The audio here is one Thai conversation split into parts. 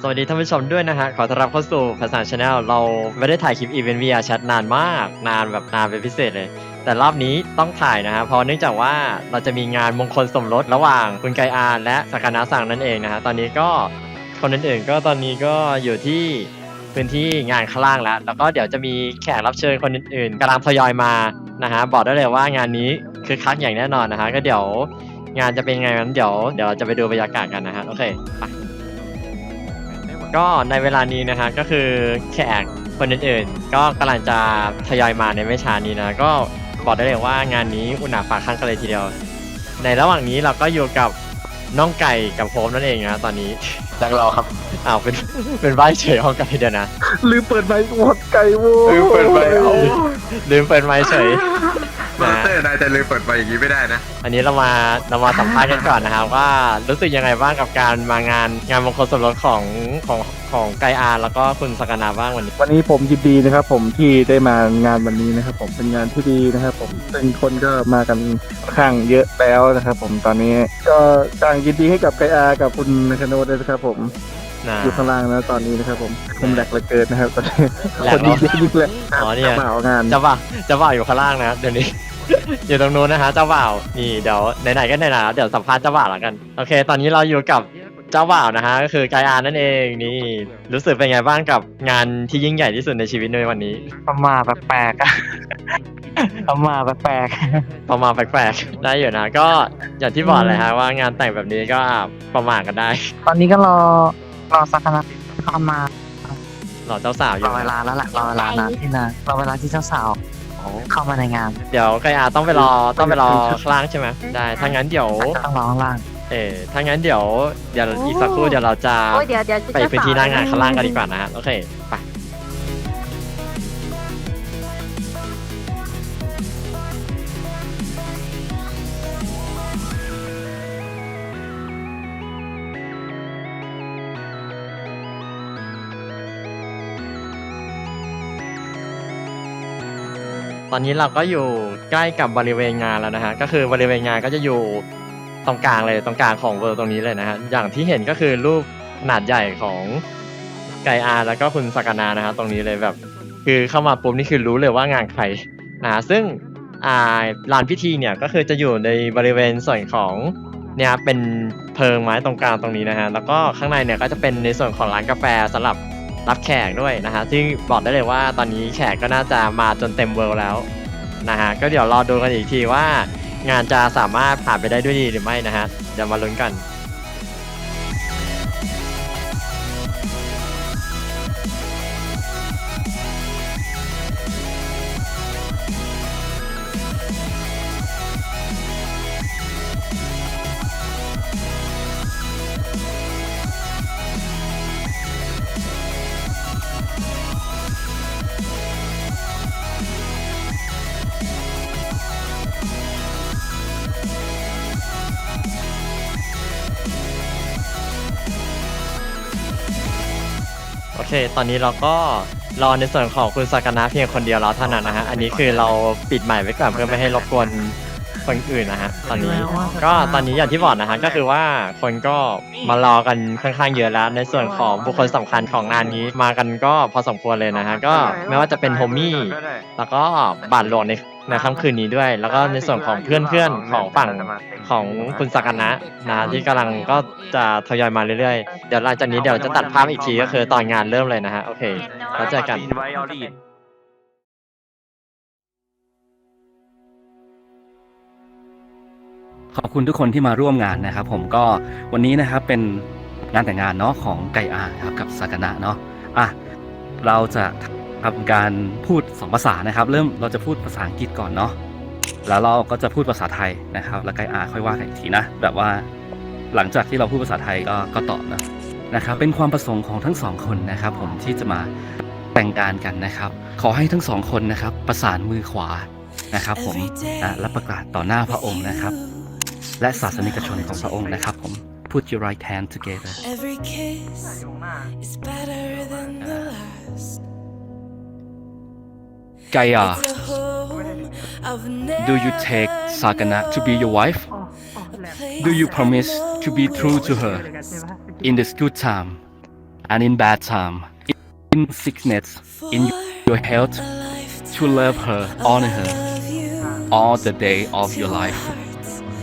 สวัสดีท่านผู้ชมด้วยนะฮะ ขอต้อนรับเข้าสู่ภาษาชาแนลเราไม่ได้ถ่ายคลิปอีเวนต์ VR แชทนานมาก นานแบบนานเป็นพิเศษเลย แต่รอบนี้ต้องถ่ายนะฮะ เพราะเนื่องจากว่าเราจะมีงานมงคลสมรสระหว่างคุณไกอานและสักนาสั่งนั่นเองนะฮะ ตอนนี้ก็คนอื่นๆก็ตอนนี้ก็อยู่ที่พื้นที่งานข้างล่างแล้ว แล้วก็เดี๋ยวจะมีแขกรับเชิญคนอื่นๆกำลังทยอยมานะฮะ บอกได้เลยว่างานนี้คือคักอย่างแน่นอนนะฮะ ก็เดี๋ยวงานจะเป็นไงนั้นเดี๋ยวเดี๋ยวเราจะไปดูบรรยากาศกันนะฮะ โอเคไป ก็ในเวลานี้นะฮะก็คือแขกคนอื่นๆก็กำลังจะทยอยมาในไม่ช้านี้นะ ก็บอกได้เลยว่างานนี้อุ่นหนาฝาข้างกันเลยทีเดียว ในระหว่างนี้เราก็อยู่กับน้องไก่กับโฮมนั่นเองนะตอนนี้ นักรอครับอ้าวเป็นเป็นใบเฉยห้องไก่เดียวนะลืมเปิดไมค์หมดไก่โว้ลืมเปิดไมค์เอาลืมเปิดไมค์เฉย มอเตอร์นายจะลืมเปิดไฟอย่างนี้ไม่ได้นะ อันนี้เรามาเรามาสัมภาษณ์กันก่อนนะครับว่ารู้สึกยังไงบ้างกับการมางานงานมงคลสมรสของของของไกอาร์แล้วก็คุณสกนาบ้างวันนี้ วันนี้ผมยินดีนะครับ ผมที่ได้มางานวันนี้นะครับ ผมเป็นงานที่ดีนะครับ ผมซึ่งคนก็มากันค่อนข้างเยอะแล้วนะครับ ผมตอนนี้ก็ต่างยินดีให้กับไกอากับคุณคาโนด้วยนะครับ ผมนะอยู่ข้างล่างนะตอนนี้นะครับ ผมผมแหลกเหลือเกินนะครับตอนนี้คนดีเยอะจริงเลยอ๋อเนี่ยมาเอางานจ้าบ่าจ้าบ่าอยู่ข้างล่างนะเดี๋ยวนี้ อยู่ตรงนู้นนะฮะเจ้าบ่าวนี่เดี๋ยวไหนๆก็ไหนๆแล้วเดี๋ยวสัมภาษณ์เจ้าบ่าวแล้วกันโอเค ตอนนี้เราอยู่กับเจ้าบ่าวนะฮะก็คือไกอาร์นั่นเองนี่รู้สึกเป็นไงบ้างกับงานที่ยิ่งใหญ่ที่สุดในชีวิตในวันนี้ ประมาแปลกๆอะประมาแปลกประมาณแปลกๆได้อยู่นะ ก็อย่างที่บอกเลยฮะว่างานแต่งแบบนี้ก็ประมาทกันได้ๆตอนนี้ก็รอรอสักคณะเข้ามาหล่อเจ้าสาวอรอยู่เวลาแล้วแหละรอเวลานะที่นะรอเวลาที่เจ้าสาว เข้ามาในงานเดี๋ยวไกอาร์ต้องไปรอต้องไปรอข้างล่างใช่ไหมได้ถ้างั้นเดี๋ยวก็ต้องรอข้างล่าง เออถ้างั้นเดี๋ยวเดี๋ยวอีกสักครู่เดี๋ยวเราจะโอ้ยเดี๋ยวเดี๋ยวจะไปพื้นที่หน้างานข้างล่างกันดีกว่านะฮะโอเคไป อนนี้เราก็อยู่ใกล้กับบริเวณงานแล้วนะฮะก็คือบริเวณงานก็จะอยู่ตรงกลางเลยตรงกลางของเวิร์ตรงนี้เลยนะฮะอย่างที่เห็นก็คือรูปขนาดใหญ่ของไกอาร์แล้วก็คุณสกานานะฮะตรงนี้เลยแบบ คือเข้ามาปุ๊บนี่คือรู้เลยว่างานใครนะฮะซึ่งอ่าลานพิธีเนี่ยก็คือจะอยู่ในบริเวณส่วนของเนี่ยเป็นเพิงไม้ตรงกลางตรงนี้นะฮะแล้วก็ข้างในเนี่ยก็จะเป็นในส่วนของร้านกาแฟสำหรับ รับแขกด้วยนะฮะซึ่งบอกได้เลยว่าตอนนี้แขกก็น่าจะมาจนเต็มเวิลด์แล้วนะฮะก็เดี๋ยวรอดูกันอีกทีว่างานจะสามารถผ่านไปได้ด้วยดีหรือไม่นะฮะเดี๋ยวมาลุ้นกัน ตอนนี้เราก็รอในส่วนของคุณสากนะเพียงคนเดียวแล้วเท่านั้นนะฮะ อันนี้คือเราปิดใหม่ไว้ก่อนเพื่อไม่ให้รบกวนคนอื่นนะฮะตอนนี้ ก็ตอนนี้อย่างที่บอกนะฮะก็คือว่าคนก็มารอกันค่อนข้างเยอะแล้ว ในส่วนของบุคคลสำคัญของงานนี้มากันก็พอสมควรเลยนะฮะก็ไม่ว่าจะเป็นโฮมี่แล้วก็บาทหลวงใน ในค่ำคืนนี้ด้วย แล้วก็ในส่วนของเพื่อนๆของฝั่งของคุณสากานะนะที่กำลังก็จะทยอยมาเรื่อยๆ เดี๋ยวหลังจากนี้เดี๋ยวจะตัดภาพอีกทีก็คือตอนงานเริ่มเลยนะฮะ โอเคแล้วเจอกันขอบคุณทุกคนที่มาร่วมงานนะครับ ผมก็วันนี้นะครับเป็นงานแต่งงานเนาะของไก่อาครับกับสากนะเนาะอะเราจะ ทำการพูดสองภาษานะครับ เริ่มเราจะพูดภาษาอังกฤษก่อนเนาะแล้วเราก็จะพูดภาษาไทยนะครับ แล้วไก่อาค่อยว่ากันอีกทีนะ แบบว่าหลังจากที่เราพูดภาษาไทยก็ก็ตอบนะนะครับ เป็นความประสงค์ของทั้งสองคนนะครับ ผมที่จะมาแต่งงานกันนะครับ ขอให้ทั้งสองคนนะครับ ประสานมือขวานะครับผมและประกาศต่อหน้าพระองค์นะครับ และศาสนิกชนของพระองค์นะครับผม Put your right hand together Every kiss is better Gaia It's a home I've do you take Sagana to be your wife Do you promise to be true to her in this good time and in bad time, in sickness, in your health, to love her, honor her, all the day of your life.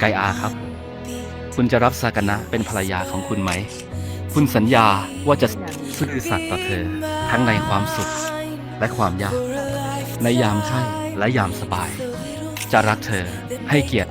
ไกอาครับ คุณจะรับซากนะเป็นภรรยาของคุณไหม คุณสัญญาว่าจะซื่อสัตย์ต่อเธอ ทั้งในความสุขและความยาก ในยามไข้และยามสบาย จะรักเธอให้เกียรติ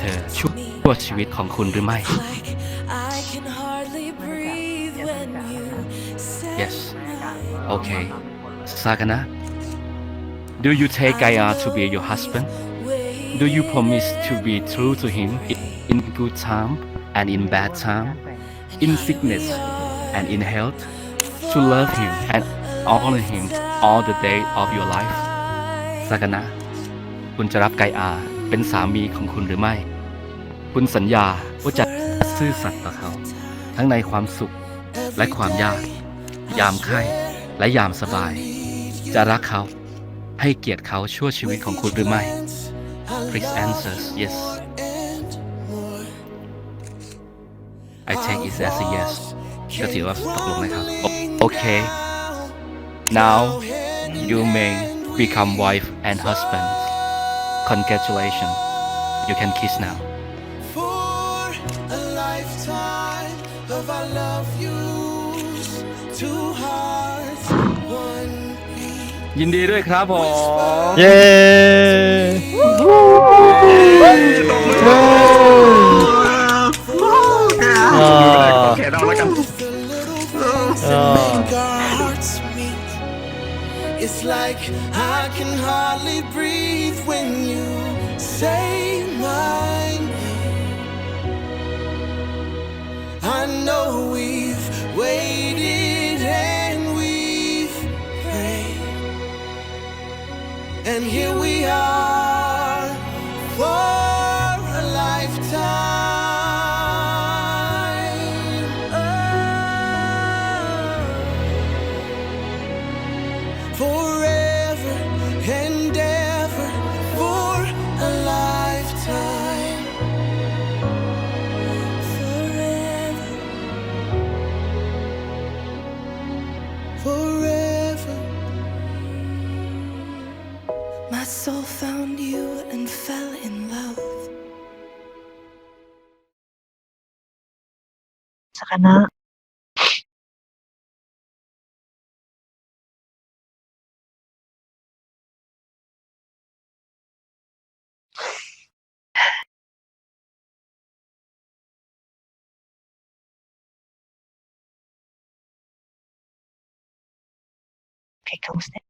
เธอชั่วชีวิตของคุณหรือไม่ I can hardly breathe when you say Yes. Okay. Sagana, do you take Gaia to be your husband? Do you promise to be true to him in good time and in bad time, in sickness and in health, to love him and honor him all the day of your life? Sagana, คุณจะรับไกอาเป็นสามีของคุณหรือไม่ คุณสัญญาว่าจะซื่อสัตย์ต่อเขา ทั้งในความสุขและความยาก ยามไข้และยามสบาย จะรักเขาให้เกียรติเขาชั่วชีวิตของคุณหรือไม่ Please answer yes I take it as a yes ก็ถือว่าตกลงนะครับ โอเค now you may become wife and husband congratulations you can kiss now for a lifetime of our love yous two hearts one beat ยินดีด้วยครับผม เย้ อ่า แขนเอาแล้วกัน the little things Ah. that make our hearts meet it's like I can hardly breathe when you say my name. I know we've waited and we've prayed. And here we are soul found you and fell in love. Saka na Okay, it.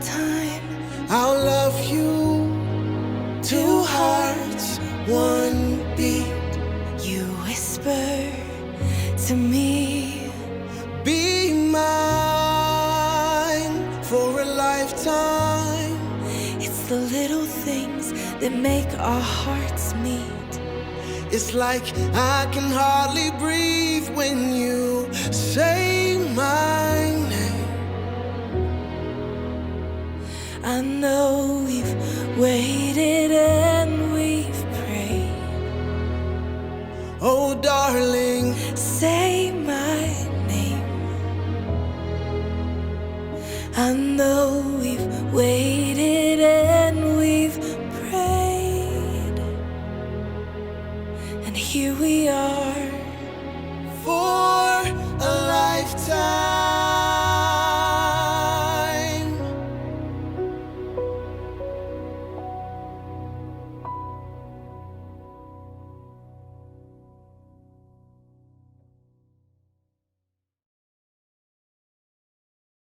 that make our hearts meet. It's like I can hardly breathe when you say my name. I know we've waited and we've prayed. Oh, darling, Say my name. I know we've waited